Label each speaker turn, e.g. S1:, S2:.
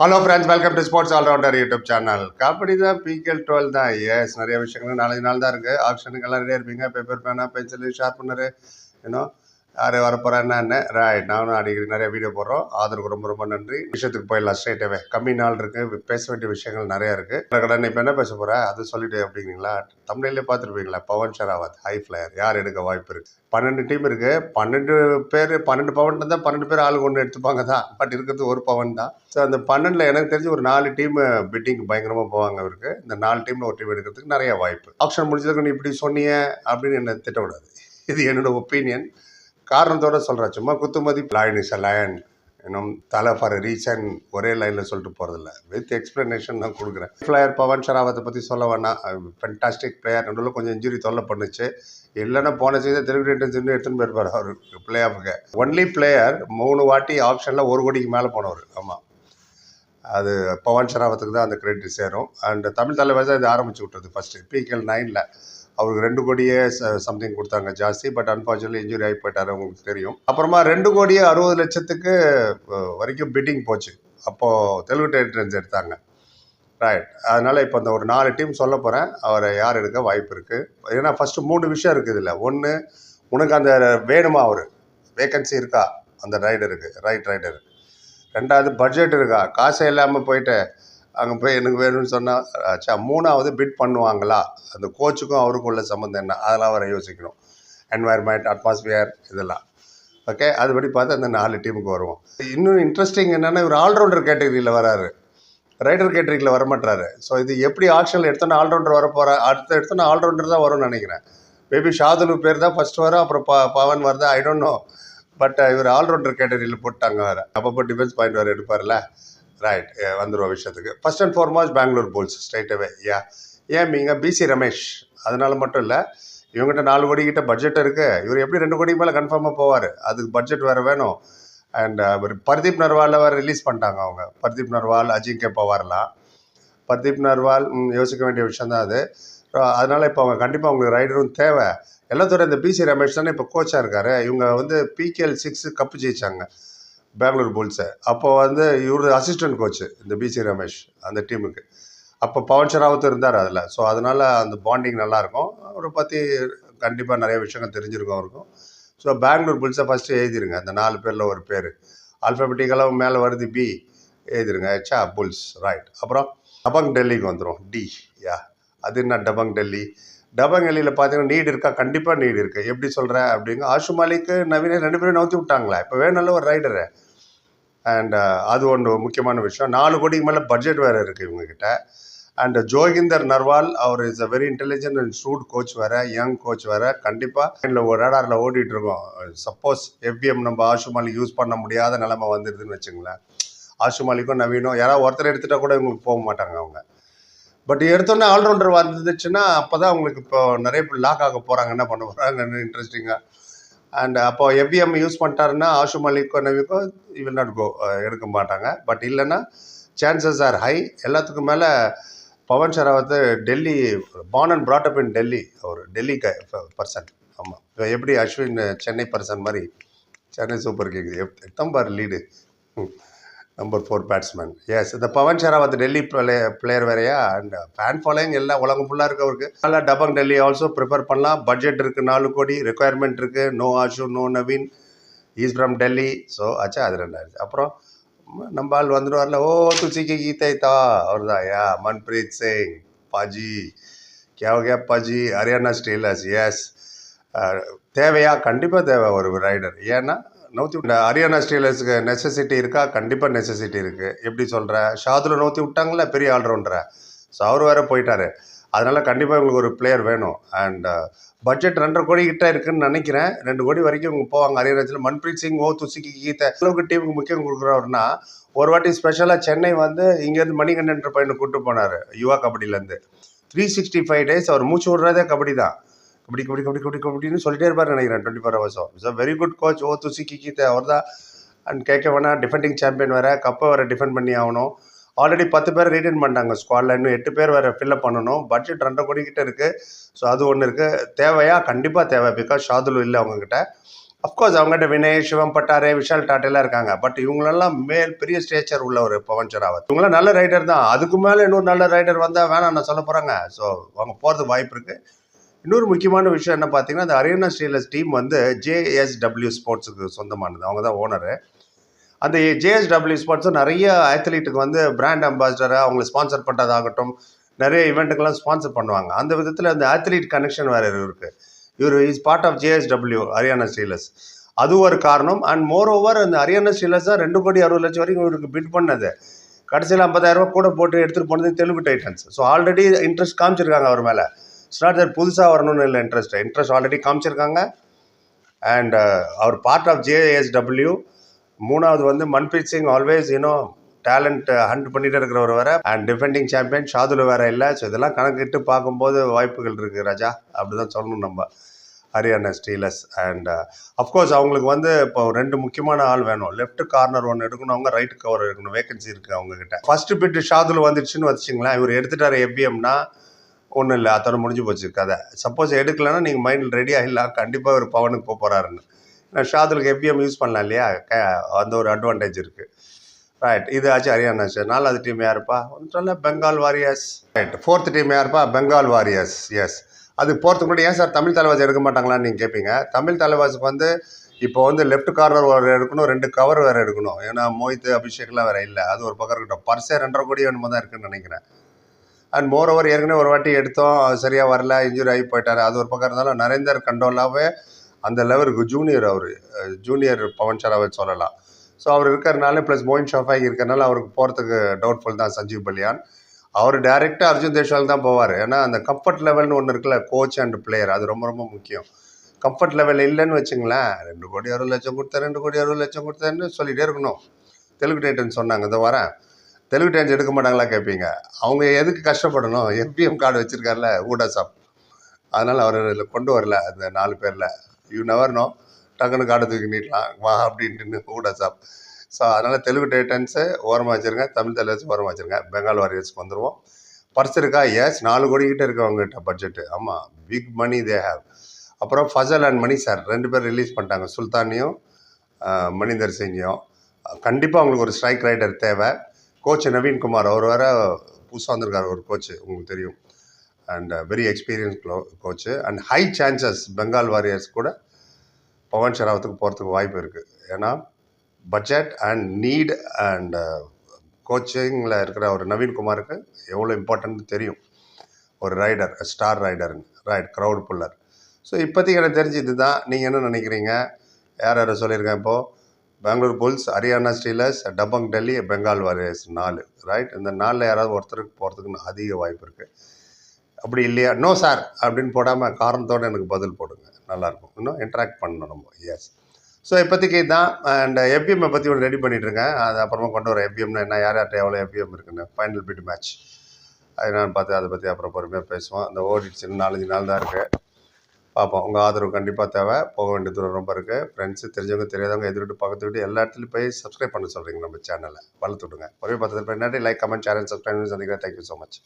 S1: Hello friends welcome to sports allrounder YouTube channel kabaddi தான் PKL twelve தான். S நிறைய விஷயங்கள் நாலஞ்சு நாள் தான் இருக்குது ஆப்ஷனுக்கெல்லாம் ரெடியாக இருப்பீங்க. பேப்பர் பேனா பென்சிலு ஷார்ப்னரு இன்னும் யார் வரப்போகிறா என்னென்ன ரைட் நானும் அடிக்கடி நிறைய வீடியோ போடுறோம். ஆதரவுக்கு ரொம்ப ரொம்ப நன்றி. விஷயத்துக்கு போயிடலாம் ஸ்ட்ரைட்டாகவே கம்மி நாள் இருக்குது பேச வேண்டிய விஷயங்கள் நிறையா இருக்குது கடன் இப்போ என்ன பேச போகிறேன் அது சொல்லிட்டு அப்படிங்களா தமிழ்லேயே பார்த்துருப்பீங்களா? பவன் ஷராவத் ஹை ஃப்ளையர் யார் எடுக்க வாய்ப்பு இருக்குது பன்னெண்டு டீம் இருக்குது பன்னெண்டு பேர் பன்னெண்டு பவன் இருந்தால் பன்னெண்டு பேர் ஆளுக்கு ஒன்று எடுத்துப்பாங்க தான். பட் இருக்கிறது ஒரு பவன் தான். ஸோ அந்த பன்னெண்டில் எனக்கு தெரிஞ்சு ஒரு நாலு டீம் பிட்டிங் பயங்கரமாக போவாங்க அவருக்கு இந்த நாலு டீமில் ஒரு டீம் எடுக்கிறதுக்கு நிறைய வாய்ப்பு. ஆப்ஷன் முடிஞ்சதுக்கு நீ இப்படி சொன்னீங்க அப்படின்னு என்ன திட்டக்கூடாது இது என்னோட ஒப்பீனியன் காரணத்தோட சொல்கிறேன் சும்மா குத்துமதி லைன் இஸ் அ லயன் இன்னும் தலை ஃபார் ரீசன் ஒரே லைனில் சொல்லிட்டு போகிறதில்ல வித் எக்ஸ்ப்ளனேஷன் தான் கொடுக்குறேன். பிளேயர் பவன் ஷராவத்தை பற்றி சொல்ல வேணாம். ஃபென்டாஸ்டிக் பிளேயர் நடுவில் கொஞ்சம் இன்ஜுரி தொல்லை பண்ணுச்சு. இல்லைன்னா போன சீசன் திருப்பி டைட்டன்ஸ் இன்னும் எடுத்துன்னு போயிருப்பார் அவர். பிளே ஆஃபுக்கு ஒன்லி பிளேயர் மூணு வாட்டி ஆப்ஷனில் ஒரு கோடிக்கு மேலே போனவர். ஆமாம் அது பவன் ஷராவத்துக்கு தான் அந்த கிரெடிட் சேரும். அண்ட் தமிழ் தலைவர் தான் இது ஆரம்பிச்சு விட்டுறது ஃபஸ்ட்டு பிகேஎல் நைனில் அவருக்கு ரெண்டு கோடியே சம்திங் கொடுத்தாங்க ஜாஸ்தி பட் அன்ஃபார்ச்சுனேட்லி இன்ஜுரி ஆகி போயிட்டாரு உங்களுக்கு தெரியும். அப்புறமா ரெண்டு கோடியே அறுபது லட்சத்துக்கு வரைக்கும் பிட்டிங் போச்சு. அப்போது தெலுங்கு டைட்டன்ஸ் எடுத்தாங்க. ரைட் அதனால் இப்போ இந்த ஒரு நாலு டீம் சொல்ல போகிறேன் அவரை யார் எடுக்க வாய்ப்பு இருக்குது ஏன்னா ஃபஸ்ட்டு மூணு விஷயம் இருக்குது இல்லை ஒன்று உனக்கு அந்த வேணுமா அவர்? வேகன்சி இருக்கா? அந்த ரைடருக்கு ரைட் ரைடருக்கு ரெண்டாவது பட்ஜெட் இருக்கா? காசே இல்லாமல் போயிட்டு. அங்கே போய் எனக்கு வேணும்னு சொன்னால் ஆச்சா மூணாவது பிட் பண்ணுவாங்களா? அந்த கோச்சுக்கும் அவருக்கும் உள்ள சம்மந்தம் என்ன? அதெல்லாம் அவரை யோசிக்கணும். என்வாயர்மெண்ட் அட்மாஸ்பியர் இதெல்லாம். ஓகே அதுபடி பார்த்து அந்த நாலு டீமுக்கு வருவோம். இன்னும் இன்ட்ரெஸ்டிங் என்னென்னா இவர் ஆல்ரவுண்டர் கேட்டகரியில் வராரு. ரைடர் கேட்டகரியில் வரமாட்டாரு ஸோ இது எப்படி ஆக்ஷனில் எடுத்தோன்னா ஆல்ரவுண்டர் வர போகிற அடுத்த எடுத்தோன்னா ஆல்ரவுண்டர் தான் வரும்னு நினைக்கிறேன். மேபி ஷாதுலு பேர் தான் ஃபஸ்ட் வரும் அப்புறம் ப பவன் வருதா? ஐ டோன்ட் நோ பட் இவர் ஆல்ரவுண்டர் கேட்டகரியில் போட்டாங்க வேறு. அப்பப்போ டிஃபென்ஸ் பாயிண்ட் வேறு எடுப்பார்ல ரைட் வந்துடுவோம் விஷயத்துக்கு. First and foremost Bengaluru Bulls ஸ்ட்ரைட்டாகவே yeah ஏன் நீங்கள் பிசி ரமேஷ் அதனால மட்டும் இல்லை இவங்ககிட்ட நாலு கோடி கிட்ட பட்ஜெட் இருக்குது இவர் எப்படி ரெண்டு கோடிக்கு மேலே கன்ஃபார்மாக போவார்? அதுக்கு பட்ஜெட் வேறு வேணும். அண்ட் அவர் பர்தீப் நர்வாலில் வேறு ரிலீஸ் பண்ணிட்டாங்க அவங்க. பர்தீப் நர்வால் அஜிங்கே பவார்லாம் பர்தீப் நர்வால் யோசிக்க வேண்டிய விஷயந்தான் அது. அதனால் இப்போ அவங்க கண்டிப்பாக அவங்களுக்கு ரைடரும் தேவை. எல்லாத்தோட இந்த பிசி ரமேஷ் தானே இப்போ கோச்சாக இருக்காரு. இவங்க வந்து பிகேஎல் சிக்ஸ் கப்பு ஜெயிச்சாங்க. பெங்களூர் புல்ஸை. அப்போ வந்து இவர் அசிஸ்டன்ட் கோச்சு இந்த பிசி ரமேஷ் அந்த டீமுக்கு அப்போ பவன் ஷராவத் இருந்தார் அதில். ஸோ அதனால் அந்த பாண்டிங் நல்லாயிருக்கும் அவரை பற்றி கண்டிப்பாக நிறைய விஷயங்கள் தெரிஞ்சிருக்கும் அவருக்கும். ஸோ பெங்களூர் புல்ஸை ஃபஸ்ட்டு எழுதிருங்க. அந்த நாலு பேரில் ஒரு பேர். ஆல்ஃபபெட்டிக்கலாக மேலே வருது பி எழுதிருங்க. ஹெச்ஆ புல்ஸ் ரைட் அப்புறம் டபங் டெல்லிக்கு வந்துடும் டி யா அது என்ன டபங் டெல்லி? டபங்கலியில் பார்த்தீங்கன்னா நீடு இருக்கா? கண்டிப்பாக நீடு இருக்குது எப்படி சொல்கிற அப்படிங்க ஆஷு மாலிக்கு நவீன ரெண்டு பேரும் நவுத்தி விட்டாங்களா? இப்போ வேணும்ல ஒரு ரைடரு அண்ட் uh, அது ஒன்று முக்கியமான விஷயம். நாலு கோடிக்கு மேலே பட்ஜெட் வேறு இருக்குது இவங்கக்கிட்ட and Joginder Narwal our is a very intelligent and shrewd coach வேறு யங் கோச் வேறு. கண்டிப்பாக இல்லை ஒரு ரேடாரில் ஓடிட்டு இருக்கோம். சப்போஸ் எஃபிஎம் நம்ம ஆஷு மாலிக் யூஸ் பண்ண முடியாத நிலமை வந்துடுதுன்னு வச்சுங்களேன். ஆஷு மாலிக்கும் நவீனும் யாராவது ஒருத்தர் எடுத்துட்டா கூட இவங்களுக்கு போக மாட்டாங்க அவங்க. பட் எடுத்தோன்னே ஆல்ரவுண்டர் வந்துச்சுன்னா அப்போ தான் அவங்களுக்கு இப்போ நிறைய பேர் லாக் ஆக போகிறாங்க என்ன பண்ண போகிறாங்க இன்ட்ரெஸ்டிங்காக அண்ட் அப்போ எவ்விஎம் யூஸ் பண்ணிட்டாருன்னா ஆஷு மலிக்கோ நவிக்கோ வில் நாட் கோ எடுக்க மாட்டாங்க. பட் இல்லைன்னா சான்சஸ் ஆர் ஹை எல்லாத்துக்கும் மேலே Pavan Sehrawat Delhi born and brought in Delhi our Delhi person ஆமாம் இப்போ எப்படி அஸ்வின் சென்னை பர்சன் மாதிரி சென்னை சூப்பர் கிங்ஸ் எத்தம்பார் lead number four batsman S இந்த பவன் ஷராவத் டெல்லி பிளே பிளேயர் வேறையா? அண்ட் ஃபேன் ஃபாலோயிங் எல்லாம் உலகம் ஃபுல்லாக இருக்கு அவருக்கு. நல்லா டபங் டெல்லி ஆல்சோ ப்ரிப்பேர் பண்ணலாம். பட்ஜெட் இருக்குது நாலு கோடி. ரெக்குயர்மெண்ட் இருக்குது no Ashu no Naveen is from Delhi so ஆச்சா அது ரெண்டாயிருச்சு அப்புறம் நம்ம ஆள் வந்துடுவார்ல. ஓ துச்சிக்கு கீதை தா. அவர் தான் யா மன்பிரீத் சிங் பாஜி. கேவ கே பாஜி? ஹரியானா ஸ்டீலர்ஸ் எஸ் தேவையா? கண்டிப்பாக தேவை ஒரு ரைடர் ஏன்னா நோத்தி விட்ட ஹரியானா ஸ்டீலர்ஸுக்கு நெசசிட்டி இருக்கா? கண்டிப்பாக நெசசிட்டி இருக்குது எப்படி சொல்கிற ஷாதுல நோத்தி விட்டாங்களா பெரிய ஆல்ரவுண்டரை ஸோ அவர் வேற போயிட்டாரு. அதனால கண்டிப்பாக உங்களுக்கு ஒரு பிளேயர் வேணும். அண்ட் பட்ஜெட் ரெண்டரை கோடி கிட்ட இருக்குன்னு நினைக்கிறேன். ரெண்டு கோடி வரைக்கும் இவங்க போவாங்க. ஹரியானாச்சில் மன்பிரீத் சிங் ஓ துசிக்கு கீதை. அளவுக்கு டீமுக்கு முக்கியம் கொடுக்குறவர்னா ஒரு வாட்டி ஸ்பெஷலாக சென்னை வந்து இங்கேருந்து மணிகண்டன் பையனை கூப்பிட்டு போனார். யுவா கபடியிலேருந்து. த்ரீ சிக்ஸ்டி ஃபைவ் டேஸ் அவர் மூச்சு விடுறதே கபடி தான் கபடி கபடி கபடி கபடி கபடின்னு சொல்லிட்டே இருப்பார் நினைக்கிறேன் twenty four ஹவர்ஸும் it's a very good coach ஓ துசி கீதை அவர் தான் அண்ட் கேட்க வேணா டிஃபெண்டிங் சாம்பியன் வேறு கப்பை வேறு டிஃபெண்ட் பண்ணி ஆகணும். ஆல்ரெடி பத்து பேர் ரீட்டைன் பண்ணிட்டாங்க ஸ்குவாடில் இன்னும் எட்டு பேர் வேறு ஃபில்அப் பண்ணணும். பட்ஜெட் ரெண்டரை கோடி கிட்டே இருக்குது ஸோ அது ஒன்று இருக்குது தேவையா? கண்டிப்பாக தேவை. பிகாஸ் ஷாதுலு இல்லை அவங்கக்கிட்ட அஃப்கோர்ஸ் அவங்ககிட்ட வினய் சிவம் பட்டாரே விஷால் டாட்டெல்லாம் இருக்காங்க. பட் இவங்களெல்லாம் மேல் பெரிய ஸ்டேச்சர் உள்ள ஒரு பவன் ஷராவத் இவங்களாம் நல்ல ரைடர் தான். அதுக்கு மேலே இன்னொரு நல்ல ரைடர் வந்தால் வேணாம் நான் சொல்ல போகிறாங்க ஸோ அவங்க போகிறதுக்கு வாய்ப்பு இருக்குது இன்னொரு முக்கியமான விஷயம் என்ன பார்த்தீங்கன்னா அந்த அரியனா ஸ்டீலர்ஸ் டீம் வந்து ஜேஎஸ்டபிள்யூ ஸ்போர்ட்ஸுக்கு சொந்தமானது. அவங்க தான் ஓனரு அந்த ஜேஎஸ்டபிள்யூ ஸ்போர்ட்ஸும் நிறைய அத்லீட்டுக்கு வந்து பிராண்ட் அம்பாசிடராக அவங்களை ஸ்பான்சர் பண்ணுறதாகட்டும் நிறைய ஈவெண்ட்டுக்கெல்லாம் ஸ்பான்சர் பண்ணுவாங்க. அந்த விதத்தில் அந்த அத்லீட் கனெக்ஷன் வேறு இருக்குது இவர் is part of JSW Haryana Steelers அது ஒரு காரணம். அண்ட் மோர் ஓவர் அந்த ஹரியானா ஸ்டீலர்ஸ் தான் ரெண்டு கோடி அறுபது லட்சம் வரைக்கும் இவருக்கு பிட் பண்ணது. கடைசியில் ஐம்பதாயிரம் கூட போட்டு எடுத்துகிட்டு போனது Telugu Titans so already interest காமிச்சிருக்காங்க அவர் மேலே. இட்ஸ் நாட் தட் புதுசாக வரணும்னு இல்லை இன்ட்ரெஸ்ட் இன்ட்ரெஸ்ட் ஆல்ரெடி காமிச்சிருக்காங்க. அண்ட் uh, அவர் பார்ட் ஆஃப் ஜேஎஸ்டபிள்யூ மூணாவது வந்து Manpreet Singh always you know talent hunt பண்ணிட்டு இருக்கிறவர் வேற. அண்ட் டிஃபெண்டிங் சாம்பியன் ஷாதுல வேற இல்லை. ஸோ இதெல்லாம் கணக்கிட்டு பார்க்கும்போது வாய்ப்புகள் இருக்குது ராஜா. அப்படி தான் சொல்லணும் நம்ம. Haryana Steelers. And of course uh, அவங்களுக்கு வந்து இப்போ ரெண்டு முக்கியமான ஆள் வேணும். லெஃப்ட் கார்னர் ஒன்று எடுக்கணும் அவங்க ரைட் கவர் எடுக்கணும். வேகன்சி இருக்குது அவங்கக்கிட்ட ஃபஸ்ட்டு ஃபர்ஸ்ட் பிட் ஷாதுல வந்துடுச்சுன்னு வச்சுங்களேன் இவர் எடுத்துட்டார் எஃபிஎம்னா ஒன்றும் இல்லை அத்தோட முடிஞ்சு போச்சு கதை. சப்போஸ் எடுக்கலைன்னா நீங்கள் மைண்டில் ரெடி ஆகிடலாம் கண்டிப்பாக ஒரு பவனுக்கு போக போகிறாருன்னு நான் ஷாதுலுக்கு எஃபிஎம் யூஸ் பண்ணலாம் இல்லையா? க- அந்த ஒரு அட்வான்டேஜ் இருக்குது ரைட் இது ஆச்சு ஹரியானா சார் நாலாவது டீம் யாருப்பா? ஒன்றும் இல்லை Bengal Warriors right fourth team யாருப்பா? பெங்கால் வாரியர்ஸ் எஸ் அது போகிறதுக்கு முன்னாடி ஏன் சார் தமிழ் தலைவாசி எடுக்க மாட்டாங்களான்னு நீங்கள் கேட்பீங்க தமிழ் தலைவாசுக்கு வந்து இப்போ வந்து லெஃப்ட் கார்னர் வேறு எடுக்கணும் ரெண்டு கவர் வேறு எடுக்கணும். ஏன்னா மோஹித் அபிஷேக்லாம் வேறு இல்லை. அது ஒரு பக்கம் இருக்கட்டும். பர்சே ரெண்டரை கோடி என்னமோ தான் இருக்குன்னு நினைக்கிறேன். அண்ட் மோர் ஓவர் ஏற்கனவே ஒரு வாட்டி எடுத்தோம் அது சரியாக வரல இன்ஜுரி ஆகி போயிட்டார். அது ஒரு பக்கம் இருந்தாலும் நரேந்தர் கண்டோலாவே அந்த லெவலுக்கு ஜூனியர் அவர் ஜூனியர் பவன் சராவை சொல்லலாம். ஸோ அவர் இருக்கிறனால ப்ளஸ் மோயின் ஷாஃபாய் இருக்கிறனால அவருக்கு போகிறதுக்கு டவுட்ஃபுல் தான் சஞ்சீவ் பலியான். அவர் டைரெக்டாக அர்ஜுன் தேஷ்வால் தான் போவார். ஏன்னா அந்த கம்ஃபர்ட் லெவல்னு ஒன்று இருக்குல்ல கோச் அண்ட் பிளேயர் அது ரொம்ப ரொம்ப முக்கியம். கம்ஃபர்ட் லெவல் இல்லைன்னு வச்சுங்களேன் ரெண்டு கோடி அறுபது லட்சம் கொடுத்தேன் ரெண்டு கோடி அறுபது லட்சம் கொடுத்தேன்னு சொல்லிகிட்டே இருக்கணும். தெலுங்கு டைட்டன் சொன்னாங்க இந்த வரேன். தெலுங்கு டைட்டன்ஸ் எடுக்க மாட்டாங்களா கேட்பீங்க அவங்க எதுக்கு கஷ்டப்படணும்? எம்பிஎம் கார்டு வச்சுருக்காருல ஊடா சாப் அதனால் அவர் இதில் கொண்டு வரல அந்த நாலு பேரில். யூ நெவர் நோ டக்குன்னு கார்டு தூக்கி நீட்டலாம் வா அப்படின்ட்டு ஊடா சாப் ஸோ அதனால் தெலுங்கு டைட்டன்ஸை ஓரமாக வச்சுருங்க தமிழ் தலைவர்ஸ் ஓரமாக வச்சுருங்க. பெங்கால் வாரியர்ஸ்க்கு வந்துடுவோம் பர்ஸ் இருக்கா? எஸ் நாலு கோடி கிட்ட இருக்கு அவங்ககிட்ட பட்ஜெட்டு ஆமாம் பிக் மணி தே ஹேவ் அப்புறம் ஃபசல் அண்ட் மணி சார் ரெண்டு பேர் ரிலீஸ் பண்ணிட்டாங்க. சுல்தானியும் மணிந்தர் சிங்கையும். கண்டிப்பாக அவங்களுக்கு ஒரு ஸ்ட்ரைக் ரைடர் தேவை. கோச் நவீன்குமார் அவர் வேற புதுசாக வந்திருக்கார் ஒரு கோச்சு உங்களுக்கு தெரியும். And very experience coach and high chances Bengal Warriors கூட பவன் ஷெராவத்துக்கு போகிறதுக்கு வாய்ப்பு இருக்குது ஏன்னா பட்ஜெட் அண்ட் நீட் அண்ட் கோச்சிங்கில் இருக்கிற ஒரு நவீன்குமாருக்கு எவ்வளோ இம்பார்ட்டன்ட் தெரியும். ஒரு ரைடர் ஸ்டார் ரைடர்னு ரைட் க்ரௌட் புல்லர் ஸோ இப்போதைக்கு எனக்கு தெரிஞ்சு இதுதான். நீங்கள் என்ன நினைக்கிறீங்க? யார் யாரை சொல்லியிருக்கேன் இப்போது Bengaluru Bulls Haryana Steelers Dabang Delhi Bengal Warriors நாலு. ரைட் இந்த நாலில் யாராவது ஒருத்தருக்கு போகிறதுக்கு அதிக வாய்ப்பு இருக்குது அப்படி இல்லையா? நோ சார் அப்படின்னு போடாமல் காரணத்தோடு எனக்கு பதில் போடுங்க. நல்லாயிருக்கும். இன்னும் இன்ட்ராக்ட் பண்ணணும் நம்ம. எஸ் ஸோ இப்போதைக்கு தான் அண்ட் எஃபிஎம்மை பற்றி ஒன்று ரெடி பண்ணிட்டுருங்க அது அப்புறமா கொண்டு வர எஃபிஎம்னா என்ன யார் யார்கிட்ட எவ்வளோ எஃபிஎம் இருக்குன்னு. ஃபைனல் பிட் மேட்ச் அது நான் பார்த்து அதை பற்றி அப்புறம் பொறுமையாக பேசுவோம். அந்த ஓடிச்சு நாலஞ்சு நாள் தான் இருக்குது பார்ப்போம் உங்கள் ஆதரவு கண்டிப்பாக தேவை. போக வேண்டிய தூரம் ரொம்ப இருக்குது ஃப்ரெண்ட்ஸு தெரிஞ்சவங்க தெரியாதவங்க எதிர்விட்டு பக்கத்து விட்டு எல்லா இடத்துலையும் போய் சப்ஸ்கிரைப் பண்ண சொல்கிறீங்க நம்ம சேனலை வளர்த்து விடுங்க. ஒரே பார்த்து நன்றி லைக் கமெண்ட் சேனல் சப்ஸ்கிரைப் சந்திக்கிறேன். Thank you so much